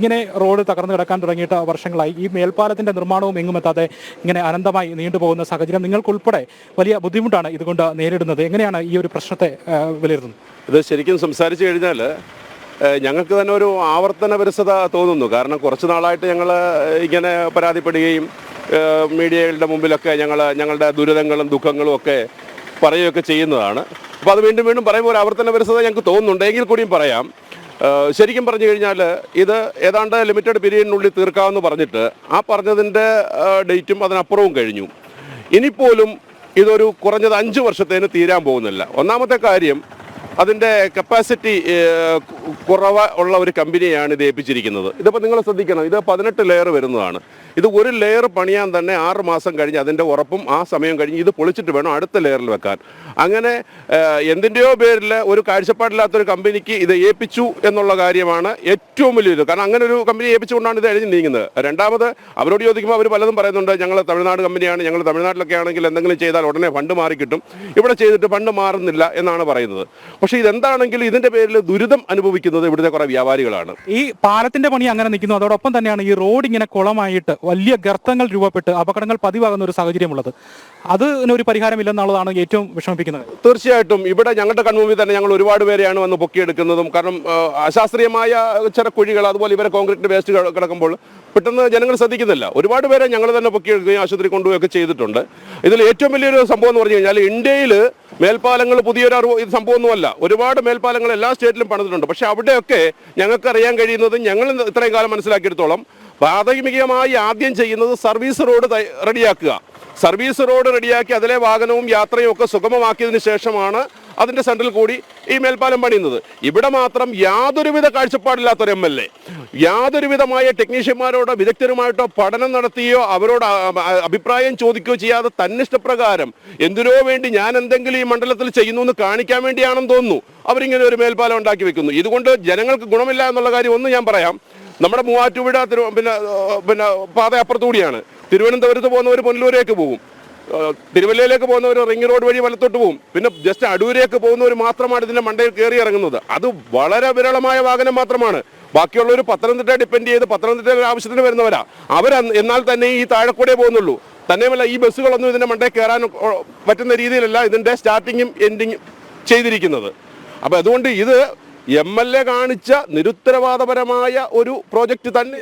ഇങ്ങനെ റോഡ് തകർന്നു കിടക്കാൻ തുടങ്ങിയിട്ട് വർഷങ്ങളായി. ഈ മേൽപ്പാലത്തിന്റെ നിർമ്മാണവും എങ്ങും എത്താതെ ഇങ്ങനെ അനന്തമായി നീണ്ടുപോകുന്ന സാഹചര്യം നിങ്ങൾക്കുൾപ്പെടെ വലിയ ബുദ്ധിമുട്ടാണ് ഇതുകൊണ്ട് നേരിടുന്നത്. എങ്ങനെയാണ് ഈ ഒരു പ്രശ്നത്തെ വിലയിരുത്തുന്നത്? ഇത് ശരിക്കും സംസാരിച്ചു കഴിഞ്ഞാൽ ഞങ്ങൾക്ക് തന്നെ ഒരു ആവർത്തന വിരസത തോന്നുന്നു. കാരണം കുറച്ച് നാളായിട്ട് ഞങ്ങൾ ഇങ്ങനെ പരാതിപ്പെടുകയും മീഡിയകളുടെ മുമ്പിലൊക്കെ ഞങ്ങൾ ഞങ്ങളുടെ ദുരിതങ്ങളും ദുഃഖങ്ങളും ഒക്കെ പറയുകയൊക്കെ ചെയ്യുന്നതാണ്. അപ്പോൾ അത് വീണ്ടും വീണ്ടും പറയുമ്പോൾ ഒരു ആവർത്തന വിരസത ഞങ്ങൾക്ക് തോന്നുന്നുണ്ട്. എങ്കിൽ കൂടിയും പറയാം. ശരിക്കും പറഞ്ഞു കഴിഞ്ഞാൽ ഇത് ഏതാണ്ട് ലിമിറ്റഡ് പീരീഡിനുള്ളിൽ തീർക്കാമെന്ന് പറഞ്ഞിട്ട് ആ പറഞ്ഞതിന്റെ ഡേറ്റും അതിനപ്പുറവും കഴിഞ്ഞു. ഇനിപ്പോലും ഇതൊരു കുറഞ്ഞത് അഞ്ച് വർഷത്തേന് തീരാൻ പോകുന്നില്ല. ഒന്നാമത്തെ കാര്യം അതിന്റെ കപ്പാസിറ്റി കുറവ് ഉള്ള ഒരു കമ്പനിയാണ് ഇത് ഏൽപ്പിച്ചിരിക്കുന്നത്. ഇതിപ്പോൾ നിങ്ങൾ ശ്രദ്ധിക്കണം ഇത് പതിനെട്ട് ലെയർ വരുന്നതാണ്. ഇത് ഒരു ലെയർ പണിയാൻ തന്നെ ആറ് മാസം കഴിഞ്ഞ് അതിന്റെ ഉറപ്പും ആ സമയം കഴിഞ്ഞ് ഇത് പൊളിച്ചിട്ട് വേണം അടുത്ത ലെയറിൽ വെക്കാൻ. അങ്ങനെ എന്തിന്റെയോ പേരിൽ ഒരു കാഴ്ചപ്പാടില്ലാത്തൊരു കമ്പനിക്ക് ഇത് ഏൽപ്പിച്ചു എന്നുള്ള കാര്യമാണ് ഏറ്റവും വലിയൊരു കാരണം അങ്ങനെ ഒരു കമ്പനി ഏൽപ്പിച്ചുകൊണ്ടാണ് ഇത് എഴുതി നീങ്ങുന്നത്. രണ്ടാമത് അവരോട് ചോദിക്കുമ്പോൾ അവർ പലതും പറയുന്നുണ്ട് ഞങ്ങൾ തമിഴ്നാട് കമ്പനിയാണ് ഞങ്ങൾ തമിഴ്നാട്ടിലൊക്കെ ആണെങ്കിൽ എന്തെങ്കിലും ചെയ്താൽ ഉടനെ ഫണ്ട് മാറി കിട്ടും ഇവിടെ ചെയ്തിട്ട് ഫണ്ട് മാറുന്നില്ല എന്നാണ് പറയുന്നത്. പക്ഷേ ഇതെന്താണെങ്കിലും ഇതിന്റെ പേരിൽ ദുരിതം അനുഭവിക്കുന്നത് ഇവിടുത്തെ കുറെ വ്യാപാരികളാണ്. ഈ പാലത്തിന്റെ പണി അങ്ങനെ നിൽക്കുന്നു. അതോടൊപ്പം തന്നെയാണ് ഈ റോഡ് ഇങ്ങനെ കുളമായിട്ട് വലിയ ഗർത്തങ്ങൾ രൂപപ്പെട്ട് അപകടങ്ങൾ പതിവാകുന്ന ഒരു സാഹചര്യമുള്ളത്. അതിനൊരു ഒരു പരിഹാരമില്ലെന്നുള്ളതാണ് ഏറ്റവും വിഷമിപ്പിക്കുന്നത്. തീർച്ചയായിട്ടും ഇവിടെ ഞങ്ങളുടെ കൺമുമ്പിൽ തന്നെ ഞങ്ങൾ ഒരുപാട് പേരെയാണ് വന്ന് പൊക്കിയെടുക്കുന്നതും. കാരണം അശാസ്ത്രീയമായ ചില കുഴികൾ അതുപോലെ ഇവരെ കോൺക്രീറ്റ് വേസ്റ്റ് കിടക്കുമ്പോൾ പെട്ടെന്ന് ജനങ്ങൾ ശ്രദ്ധിക്കുന്നില്ല. ഒരുപാട് പേരെ ഞങ്ങൾ തന്നെ പൊക്കിയെടുക്കുകയും ആശുപത്രി കൊണ്ടുപോവുകയൊക്കെ ചെയ്തിട്ടുണ്ട്. ഇതിൽ ഏറ്റവും വലിയൊരു സംഭവം എന്ന് പറഞ്ഞു കഴിഞ്ഞാൽ ഇന്ത്യയിൽ മേൽപ്പാലങ്ങൾ പുതിയൊരു അറിവ് ഇത് സംഭവമൊന്നുമല്ല. ഒരുപാട് മേൽപ്പാലങ്ങൾ എല്ലാ സ്റ്റേറ്റിലും പണിതിട്ടുണ്ട്. പക്ഷെ അവിടെയൊക്കെ ഞങ്ങൾക്ക് അറിയാൻ കഴിയുന്നത് ഞങ്ങൾ ഇത്രയും കാലം മനസ്സിലാക്കിയെടുത്തോളം പ്രാഥമികമായി ആദ്യം ചെയ്യുന്നത് സർവീസ് റോഡ് റെഡിയാക്കുക. സർവീസ് റോഡ് റെഡിയാക്കി അതിലെ വാഹനവും യാത്രയും ഒക്കെ സുഗമമാക്കിയതിന് ശേഷമാണ് അതിന്റെ സെൻട്രൽ കൂടി ഈ മേൽപ്പാലം പണിയുന്നത്. ഇവിടെ മാത്രം യാതൊരുവിധ കാഴ്ചപ്പാടില്ലാത്തൊരു എം എൽ എ. യാതൊരുവിധമായ ടെക്നീഷ്യന്മാരോടോ വിദഗ്ധരുമായിട്ടോ പഠനം നടത്തിയോ അവരോട് അഭിപ്രായം ചോദിക്കുകയോ ചെയ്യാതെ തന്നിഷ്ടപ്രകാരം എന്തിനോ വേണ്ടി ഞാൻ എന്തെങ്കിലും ഈ മണ്ഡലത്തിൽ ചെയ്യുന്നു എന്ന് കാണിക്കാൻ വേണ്ടിയാണെന്ന് തോന്നുന്നു. അവരിങ്ങനെ ഒരു മേൽപ്പാലം ഉണ്ടാക്കി വെക്കുന്നു. ഇതുകൊണ്ട് ജനങ്ങൾക്ക് ഗുണമില്ല എന്നുള്ള കാര്യം ഒന്ന് ഞാൻ പറയാം. നമ്മുടെ മൂവാറ്റുപുഴ തിരു പിന്നെ പിന്നെ പാത അപ്പുറത്തുകൂടിയാണ് തിരുവനന്തപുരത്ത് പോകുന്നവർ പുനലൂരേക്ക് പോകും തിരുവല്ലയിലേക്ക് പോകുന്നവർ റിംഗ് റോഡ് വഴി വലത്തോട്ട് പോകും പിന്നെ ജസ്റ്റ് അടൂരേക്ക് പോകുന്നവർ മാത്രമാണ് ഇതിന്റെ മണ്ടയിൽ കയറി ഇറങ്ങുന്നത്. അത് വളരെ വിരളമായ വാഹനം മാത്രമാണ്. ബാക്കിയുള്ളവർ പത്തനംതിട്ട ഡിപ്പെൻഡ് ചെയ്ത് പത്തനംതിട്ട ആവശ്യത്തിന് വരുന്നവരാ. അവർ എന്നാൽ തന്നെ ഈ താഴെക്കൂടെ പോകുന്നുള്ളൂ. തന്നെയുമല്ല ഈ ബസ്സുകളൊന്നും ഇതിന്റെ മണ്ടയിൽ കയറാൻ പറ്റുന്ന രീതിയിലല്ല ഇതിന്റെ സ്റ്റാർട്ടിങ്ങും എൻഡിങ്ങും ചെയ്തിരിക്കുന്നത്. അപ്പൊ അതുകൊണ്ട് ഇത് എം എൽ എ കാണിച്ച നിരുത്തരവാദപരമായ ഒരു പ്രോജക്റ്റ് തന്നെ.